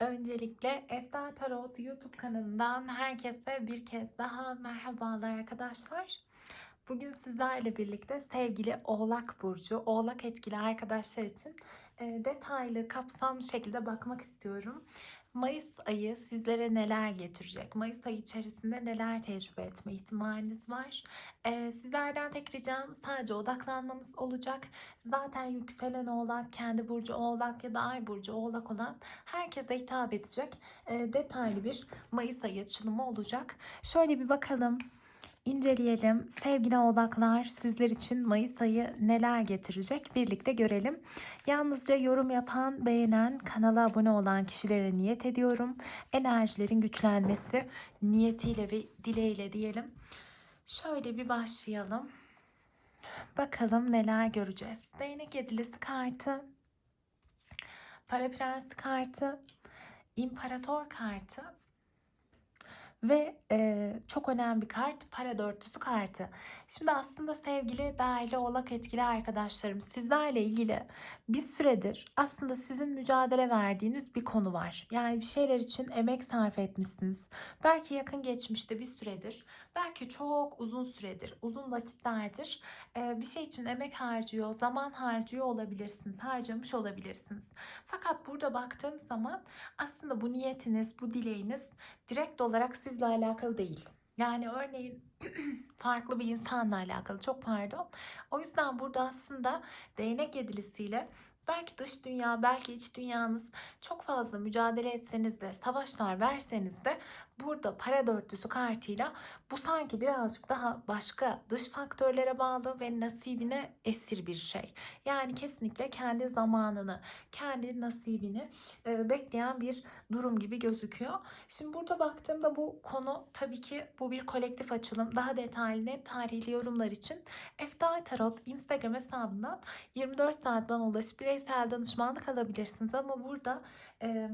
Öncelikle Efta Tarot YouTube kanalından herkese bir kez daha merhabalar arkadaşlar. Bugün sizlerle birlikte sevgili Oğlak Burcu, Oğlak etkili arkadaşlar için detaylı, kapsamlı şekilde bakmak istiyorum. Mayıs ayı sizlere neler getirecek? Mayıs ayı içerisinde neler tecrübe etme ihtimaliniz var? E, sizlerden tek ricam sadece odaklanmanız olacak. Zaten yükselen oğlak, kendi burcu oğlak ya da ay burcu oğlak olan herkese hitap edecek e, detaylı bir Mayıs ayı açılımı olacak. Şöyle bir bakalım. İnceleyelim. Sevgili oğlaklar sizler için Mayıs ayı neler getirecek birlikte görelim. Yalnızca yorum yapan, beğenen, kanala abone olan kişilere niyet ediyorum. Enerjilerin güçlenmesi niyetiyle ve dileğiyle diyelim. Şöyle bir başlayalım. Bakalım neler göreceğiz. Değnek yedilisi kartı, para prensi kartı, imparator kartı ve e, çok önemli bir kart para dörtlüsü kartı. Şimdi aslında sevgili değerli oğlak etkili arkadaşlarım sizlerle ilgili bir süredir aslında sizin mücadele verdiğiniz bir konu var. Yani bir şeyler için emek sarf etmişsiniz. Belki yakın geçmişte bir süredir, belki çok uzun süredir, uzun vakitlerdir e, bir şey için emek harcıyor, zaman harcıyor olabilirsiniz, harcamış olabilirsiniz. Fakat burada baktığım zaman aslında bu niyetiniz, bu dileğiniz direkt olarak sizle alakalı değil. Yani örneğin farklı bir insanla alakalı çok pardon. O yüzden burada aslında değnek yedilisiyle belki dış dünya, belki iç dünyanız çok fazla mücadele etseniz de, savaşlar verseniz de burada para dörtlüsü kartıyla bu sanki birazcık daha başka dış faktörlere bağlı ve nasibine esir bir şey. Yani kesinlikle kendi zamanını, kendi nasibini e, bekleyen bir durum gibi gözüküyor. Şimdi burada baktığımda bu konu tabii ki bu bir kolektif açılım. Daha detaylı net tarihli yorumlar için Eftal Tarot Instagram hesabından 24 saat bana ulaşıp bireysel danışmanlık alabilirsiniz. Ama burada e,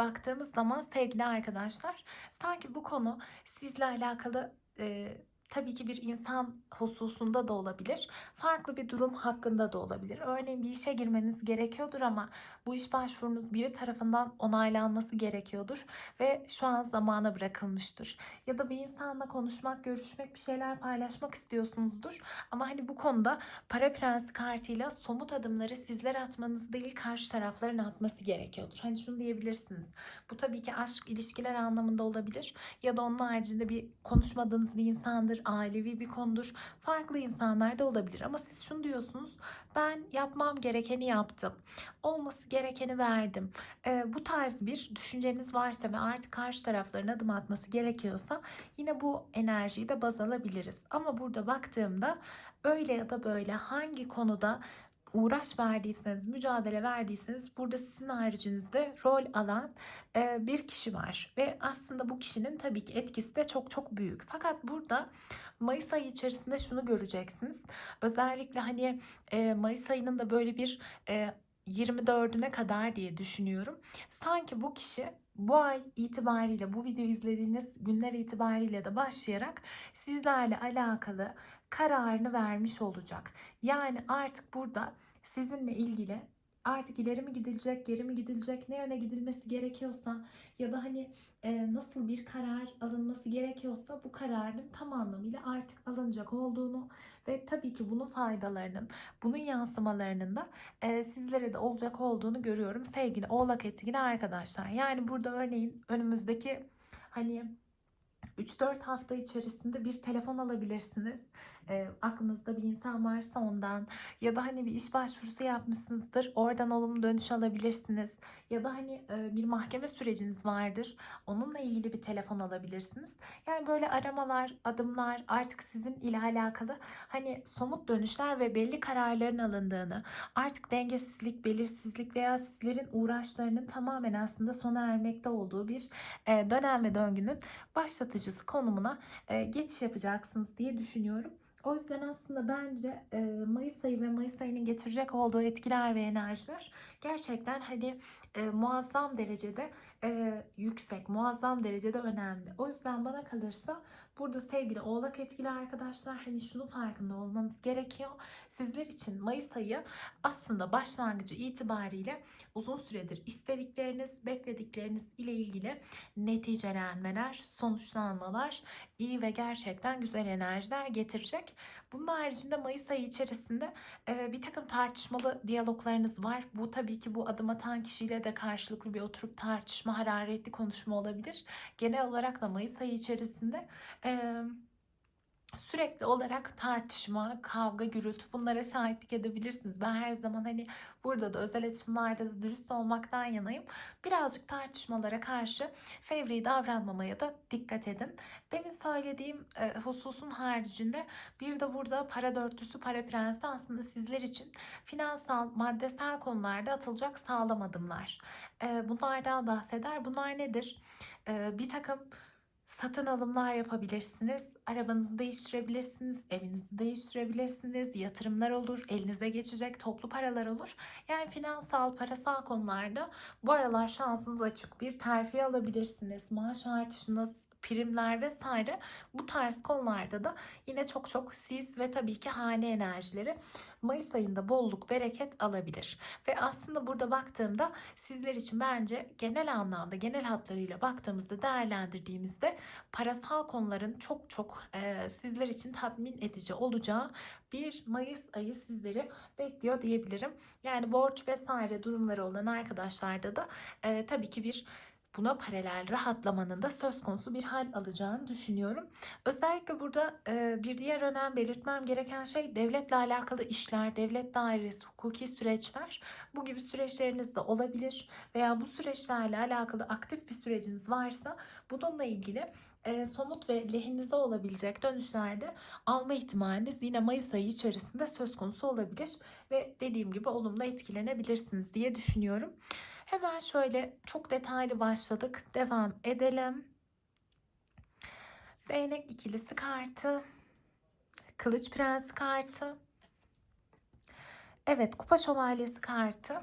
baktığımız zaman sevgili arkadaşlar sanki bu konu sizle alakalı e, tabii ki bir insan hususunda da olabilir. Farklı bir durum hakkında da olabilir. Örneğin bir işe girmeniz gerekiyordur ama bu iş başvurunuz biri tarafından onaylanması gerekiyordur ve şu an zamana bırakılmıştır. Ya da bir insanla konuşmak, görüşmek, bir şeyler paylaşmak istiyorsunuzdur. Ama hani bu konuda para prensi kartıyla somut adımları sizler atmanız değil karşı tarafların atması gerekiyordur. Hani şunu diyebilirsiniz. Bu tabii ki aşk ilişkiler anlamında olabilir ya da onun haricinde bir konuşmadığınız bir insandır, ailevi bir konudur. Farklı insanlar da olabilir ama siz şunu diyorsunuz. Ben yapmam gerekeni yaptım. Olması gerekeni verdim. Ee, bu tarz bir düşünceniz varsa ve artık karşı tarafların adım atması gerekiyorsa yine bu enerjiyi de baz alabiliriz. Ama burada baktığımda öyle ya da böyle hangi konuda uğraş verdiyseniz, mücadele verdiyseniz burada sizin haricinizde rol alan e, bir kişi var. Ve aslında bu kişinin tabii ki etkisi de çok çok büyük. Fakat burada Mayıs ayı içerisinde şunu göreceksiniz. Özellikle hani e, Mayıs ayının da böyle bir e, 24'üne kadar diye düşünüyorum. Sanki bu kişi bu ay itibariyle bu videoyu izlediğiniz günler itibariyle de başlayarak sizlerle alakalı kararını vermiş olacak. Yani artık burada sizinle ilgili artık ileri mi gidilecek, geri mi gidilecek, ne yöne gidilmesi gerekiyorsa ya da hani e, nasıl bir karar alınması gerekiyorsa bu kararın tam anlamıyla artık alınacak olduğunu ve tabii ki bunun faydalarının, bunun yansımalarının da e, sizlere de olacak olduğunu görüyorum sevgili oğlak etkili arkadaşlar. Yani burada örneğin önümüzdeki hani 3-4 hafta içerisinde bir telefon alabilirsiniz. E, aklınızda bir insan varsa ondan ya da hani bir iş başvurusu yapmışsınızdır. Oradan olumlu dönüş alabilirsiniz. Ya da hani e, bir mahkeme süreciniz vardır. Onunla ilgili bir telefon alabilirsiniz. Yani böyle aramalar, adımlar artık sizin ile alakalı hani somut dönüşler ve belli kararların alındığını, artık dengesizlik, belirsizlik veya sizlerin uğraşlarının tamamen aslında sona ermekte olduğu bir e, dönem ve döngünün başlatıcısı konumuna e, geçiş yapacaksınız diye düşünüyorum. O yüzden aslında bence e, Mayıs ayı ve Mayıs ayının getirecek olduğu etkiler ve enerjiler gerçekten hani e, muazzam derecede e, yüksek, muazzam derecede önemli. O yüzden bana kalırsa burada sevgili oğlak etkili arkadaşlar hani şunu farkında olmanız gerekiyor. Sizler için Mayıs ayı aslında başlangıcı itibariyle uzun süredir istedikleriniz, bekledikleriniz ile ilgili neticelenmeler, sonuçlanmalar, iyi ve gerçekten güzel enerjiler getirecek. Bunun haricinde Mayıs ayı içerisinde e, bir takım tartışmalı diyaloglarınız var. Bu tabii ki bu adım atan kişiyle de karşılıklı bir oturup tartışma, hararetli konuşma olabilir. Genel olarak da Mayıs ayı içerisinde e, sürekli olarak tartışma, kavga, gürültü bunlara şahitlik edebilirsiniz. Ben her zaman hani burada da özel açımlarda da dürüst olmaktan yanayım. Birazcık tartışmalara karşı fevri davranmamaya da dikkat edin. Demin söylediğim e, hususun haricinde bir de burada para dörtlüsü, para prensi aslında sizler için finansal, maddesel konularda atılacak sağlam adımlar. E, bunlardan bahseder. Bunlar nedir? E, bir takım satın alımlar yapabilirsiniz. Arabanızı değiştirebilirsiniz, evinizi değiştirebilirsiniz, yatırımlar olur, elinize geçecek toplu paralar olur. Yani finansal, parasal konularda bu aralar şansınız açık. Bir terfi alabilirsiniz, maaş artışınız, primler vesaire bu tarz konularda da yine çok çok siz ve tabii ki hane enerjileri Mayıs ayında bolluk bereket alabilir. Ve aslında burada baktığımda sizler için bence genel anlamda genel hatlarıyla baktığımızda değerlendirdiğimizde parasal konuların çok çok e, sizler için tatmin edici olacağı bir Mayıs ayı sizleri bekliyor diyebilirim. Yani borç vesaire durumları olan arkadaşlarda da e, tabii ki bir buna paralel rahatlamanın da söz konusu bir hal alacağını düşünüyorum. Özellikle burada e, bir diğer önem belirtmem gereken şey devletle alakalı işler, devlet dairesi, hukuki süreçler. Bu gibi süreçleriniz de olabilir veya bu süreçlerle alakalı aktif bir süreciniz varsa bununla ilgili e, somut ve lehinize olabilecek dönüşlerde alma ihtimaliniz yine Mayıs ayı içerisinde söz konusu olabilir ve dediğim gibi olumlu etkilenebilirsiniz diye düşünüyorum. Hemen şöyle çok detaylı başladık. Devam edelim. Değnek ikilisi kartı. Kılıç Prens kartı. Evet, Kupa Şövalyesi kartı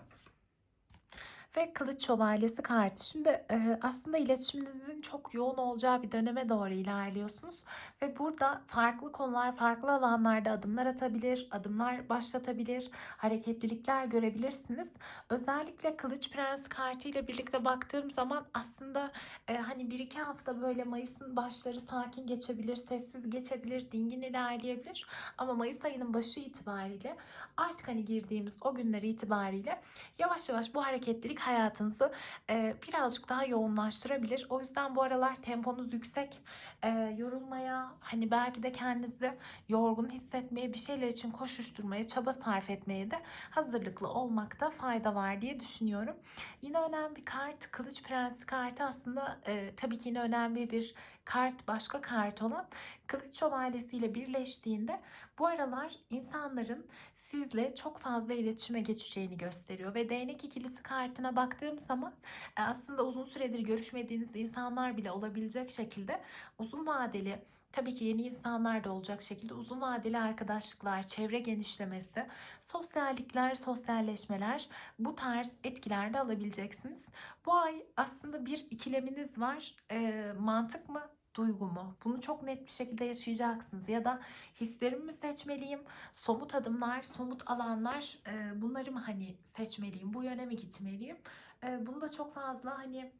ve Kılıç Şövalyesi kartı. Şimdi e, aslında iletişiminizin çok yoğun olacağı bir döneme doğru ilerliyorsunuz. Ve burada farklı konular, farklı alanlarda adımlar atabilir, adımlar başlatabilir, hareketlilikler görebilirsiniz. Özellikle Kılıç Prens kartı ile birlikte baktığım zaman aslında e, hani bir iki hafta böyle Mayıs'ın başları sakin geçebilir, sessiz geçebilir, dingin ilerleyebilir. Ama Mayıs ayının başı itibariyle artık hani girdiğimiz o günler itibariyle yavaş yavaş bu hareketlilik hayatınızı e, birazcık daha yoğunlaştırabilir. O yüzden bu aralar temponuz yüksek. E, yorulmaya, hani belki de kendinizi yorgun hissetmeye, bir şeyler için koşuşturmaya, çaba sarf etmeye de hazırlıklı olmakta fayda var diye düşünüyorum. Yine önemli bir kart, Kılıç Prensi kartı aslında e, tabii ki yine önemli bir kart, başka kart olan Kılıç Şövalyesi ile birleştiğinde bu aralar insanların sizle çok fazla iletişime geçeceğini gösteriyor. Ve değnek ikilisi kartına baktığım zaman e, aslında uzun süredir görüşmediğiniz insanlar bile olabilecek şekilde uzun vadeli Tabii ki yeni insanlar da olacak şekilde uzun vadeli arkadaşlıklar, çevre genişlemesi, sosyallikler, sosyalleşmeler bu tarz etkiler de alabileceksiniz. Bu ay aslında bir ikileminiz var. E, mantık mı, duygu mu? Bunu çok net bir şekilde yaşayacaksınız. Ya da hislerimi mi seçmeliyim? Somut adımlar, somut alanlar e, bunları mı hani seçmeliyim? Bu yöne mi gitmeliyim? E, bunu da çok fazla hani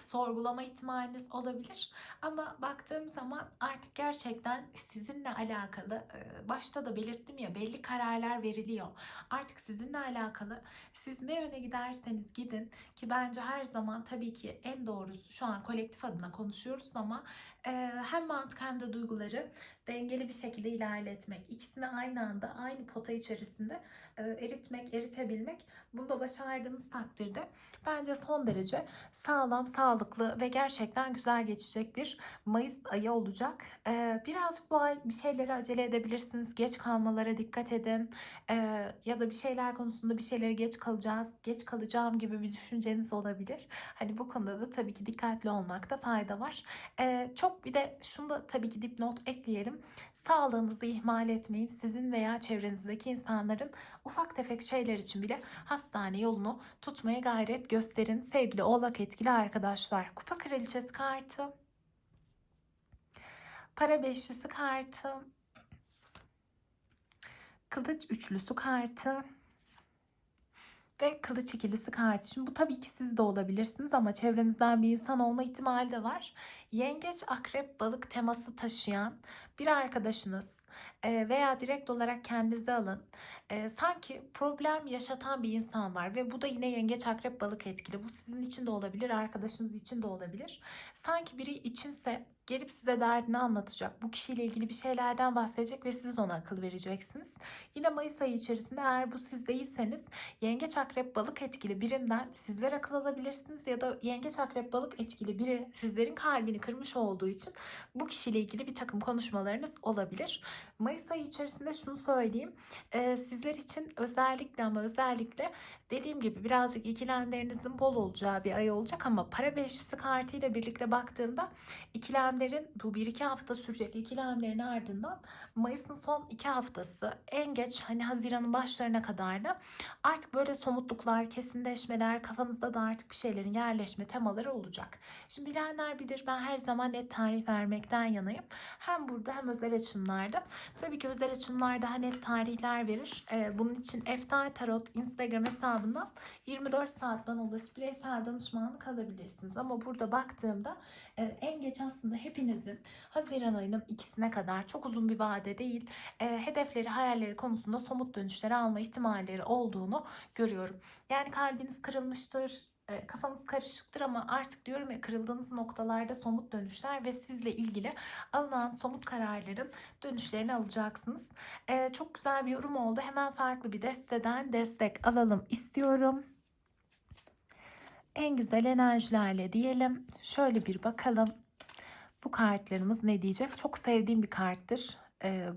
sorgulama ihtimaliniz olabilir. Ama baktığım zaman artık gerçekten sizinle alakalı başta da belirttim ya belli kararlar veriliyor. Artık sizinle alakalı siz ne yöne giderseniz gidin ki bence her zaman tabii ki en doğrusu şu an kolektif adına konuşuyoruz ama hem mantık hem de duyguları dengeli bir şekilde ilerletmek, ikisini aynı anda aynı pota içerisinde eritmek, eritebilmek bunu da başardığınız takdirde bence son derece sağlam, sağlıklı ve gerçekten güzel geçecek bir Mayıs ayı olacak. Birazcık bu ay bir şeyleri acele edebilirsiniz. Geç kalmalara dikkat edin. Ya da bir şeyler konusunda bir şeyleri geç kalacağız, geç kalacağım gibi bir düşünceniz olabilir. Hani bu konuda da tabii ki dikkatli olmakta fayda var. Çok bir de şunu da tabii ki dipnot ekleyelim. Sağlığınızı ihmal etmeyin. Sizin veya çevrenizdeki insanların ufak tefek şeyler için bile hastane yolunu tutmaya gayret gösterin. Sevgili oğlak etkili arkadaşlar. Kupa kraliçesi kartı. Para beşlisi kartı. Kılıç üçlüsü kartı ve kılıç ikilisi kartı. Şimdi bu tabii ki siz de olabilirsiniz ama çevrenizden bir insan olma ihtimali de var. Yengeç, akrep, balık teması taşıyan bir arkadaşınız e, veya direkt olarak kendinize alın. E, sanki problem yaşatan bir insan var ve bu da yine yengeç, akrep, balık etkili. Bu sizin için de olabilir, arkadaşınız için de olabilir. Sanki biri içinse gelip size derdini anlatacak. Bu kişiyle ilgili bir şeylerden bahsedecek ve siz ona akıl vereceksiniz. Yine Mayıs ayı içerisinde eğer bu siz değilseniz yengeç akrep balık etkili birinden sizler akıl alabilirsiniz ya da yengeç akrep balık etkili biri sizlerin kalbini kırmış olduğu için bu kişiyle ilgili bir takım konuşmalarınız olabilir. Mayıs ayı içerisinde şunu söyleyeyim. Ee, sizler için özellikle ama özellikle dediğim gibi birazcık ikilemlerinizin bol olacağı bir ay olacak ama para beşlisi kartıyla birlikte baktığımda ikilemlerin bu 1-2 hafta sürecek ikilemlerin ardından Mayıs'ın son 2 haftası en geç hani Haziran'ın başlarına kadar da artık böyle somutluklar, kesinleşmeler, kafanızda da artık bir şeylerin yerleşme temaları olacak. Şimdi bilenler bilir ben her zaman net tarih vermekten yanayım. Hem burada hem özel açımlarda. Tabii ki özel açımlarda hani tarihler verir. Ee, bunun için Eftal Tarot Instagram hesabından 24 saat bana ulaşıp bireysel danışmanlık alabilirsiniz. Ama burada baktığımda e, en geç aslında hepinizin Haziran ayının ikisine kadar çok uzun bir vade değil e, hedefleri, hayalleri konusunda somut dönüşler alma ihtimalleri olduğunu görüyorum. Yani kalbiniz kırılmıştır, e, kafanız karışıktır ama artık diyorum ya kırıldığınız noktalarda somut dönüşler ve sizle ilgili alınan somut kararların dönüşlerini alacaksınız. E, çok güzel bir yorum oldu. Hemen farklı bir desteden destek alalım istiyorum. En güzel enerjilerle diyelim. Şöyle bir bakalım. Bu kartlarımız ne diyecek? Çok sevdiğim bir karttır. E,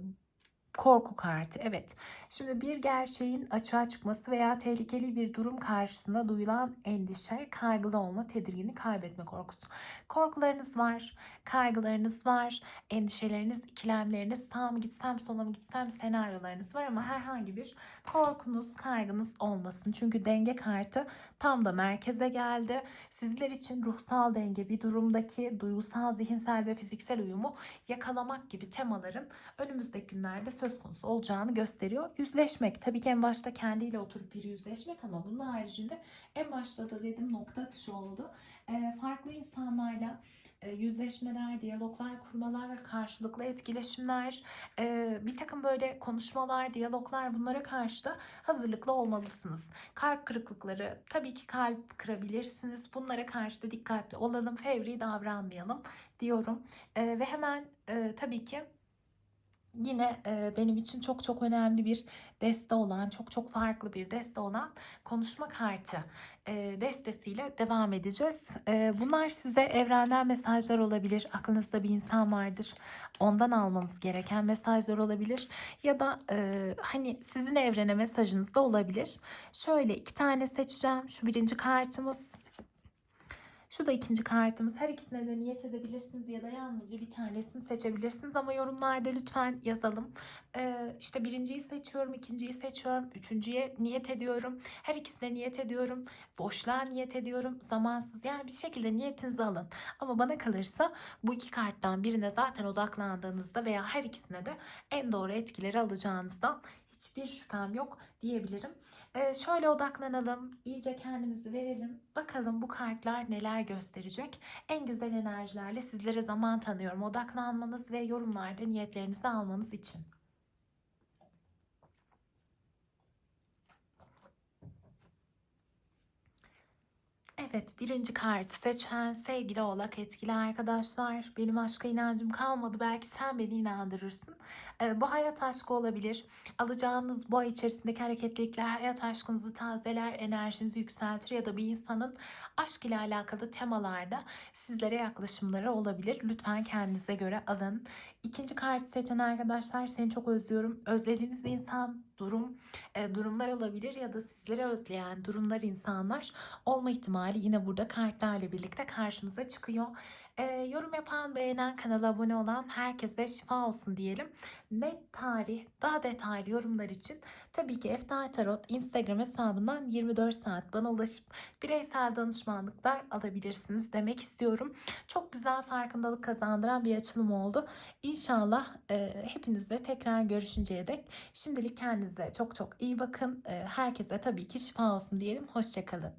Korku kartı evet. Şimdi bir gerçeğin açığa çıkması veya tehlikeli bir durum karşısında duyulan endişe, kaygılı olma, tedirginlik, kaybetme korkusu. Korkularınız var, kaygılarınız var, endişeleriniz, ikilemleriniz, sağa mı gitsem, sola mı gitsem senaryolarınız var ama herhangi bir korkunuz, kaygınız olmasın. Çünkü denge kartı tam da merkeze geldi. Sizler için ruhsal denge, bir durumdaki duygusal, zihinsel ve fiziksel uyumu yakalamak gibi temaların önümüzdeki günlerde söz konusu olacağını gösteriyor. Yüzleşmek tabii ki en başta kendiyle oturup bir yüzleşmek ama bunun haricinde en başta da dedim nokta atışı oldu. Ee, farklı insanlarla e, yüzleşmeler, diyaloglar kurmalar, karşılıklı etkileşimler, e, bir takım böyle konuşmalar, diyaloglar bunlara karşı da hazırlıklı olmalısınız. Kalp kırıklıkları tabii ki kalp kırabilirsiniz. Bunlara karşı da dikkatli olalım, fevri davranmayalım diyorum. E, ve hemen tabii ki yine e, benim için çok çok önemli bir deste olan, çok çok farklı bir deste olan konuşma kartı e, destesiyle devam edeceğiz. E, bunlar size evrenden mesajlar olabilir. Aklınızda bir insan vardır. Ondan almanız gereken mesajlar olabilir. Ya da e, hani sizin evrene mesajınız da olabilir. Şöyle iki tane seçeceğim. Şu birinci kartımız. Şu da ikinci kartımız. Her ikisine de niyet edebilirsiniz ya da yalnızca bir tanesini seçebilirsiniz. Ama yorumlarda lütfen yazalım. Ee, işte birinciyi seçiyorum, ikinciyi seçiyorum, üçüncüye niyet ediyorum. Her ikisine niyet ediyorum. Boşluğa niyet ediyorum. Zamansız yani bir şekilde niyetinizi alın. Ama bana kalırsa bu iki karttan birine zaten odaklandığınızda veya her ikisine de en doğru etkileri alacağınızdan hiçbir şüphem yok diyebilirim. Ee, şöyle odaklanalım, iyice kendimizi verelim. Bakalım bu kartlar neler gösterecek. En güzel enerjilerle sizlere zaman tanıyorum. Odaklanmanız ve yorumlarda niyetlerinizi almanız için. Evet birinci kartı seçen sevgili oğlak etkili arkadaşlar. Benim aşka inancım kalmadı. Belki sen beni inandırırsın. Ee, bu hayat aşkı olabilir. Alacağınız bu ay içerisindeki hareketlilikler hayat aşkınızı tazeler, enerjinizi yükseltir ya da bir insanın aşk ile alakalı temalarda sizlere yaklaşımları olabilir. Lütfen kendinize göre alın. İkinci kartı seçen arkadaşlar seni çok özlüyorum. Özlediğiniz insan, durum, e, durumlar olabilir ya da sizleri özleyen durumlar, insanlar olma ihtimali yine burada kartlarla birlikte karşımıza çıkıyor. E, yorum yapan, beğenen, kanala abone olan herkese şifa olsun diyelim. Net tarih, daha detaylı yorumlar için tabii ki Eftal Tarot Instagram hesabından 24 saat bana ulaşıp bireysel danışmanlıklar alabilirsiniz demek istiyorum. Çok güzel farkındalık kazandıran bir açılım oldu. İnşallah e, hepinizle tekrar görüşünceye dek şimdilik kendinize Kendinize çok çok iyi bakın. Ee, Herkese tabii ki şifa olsun diyelim. Hoşçakalın.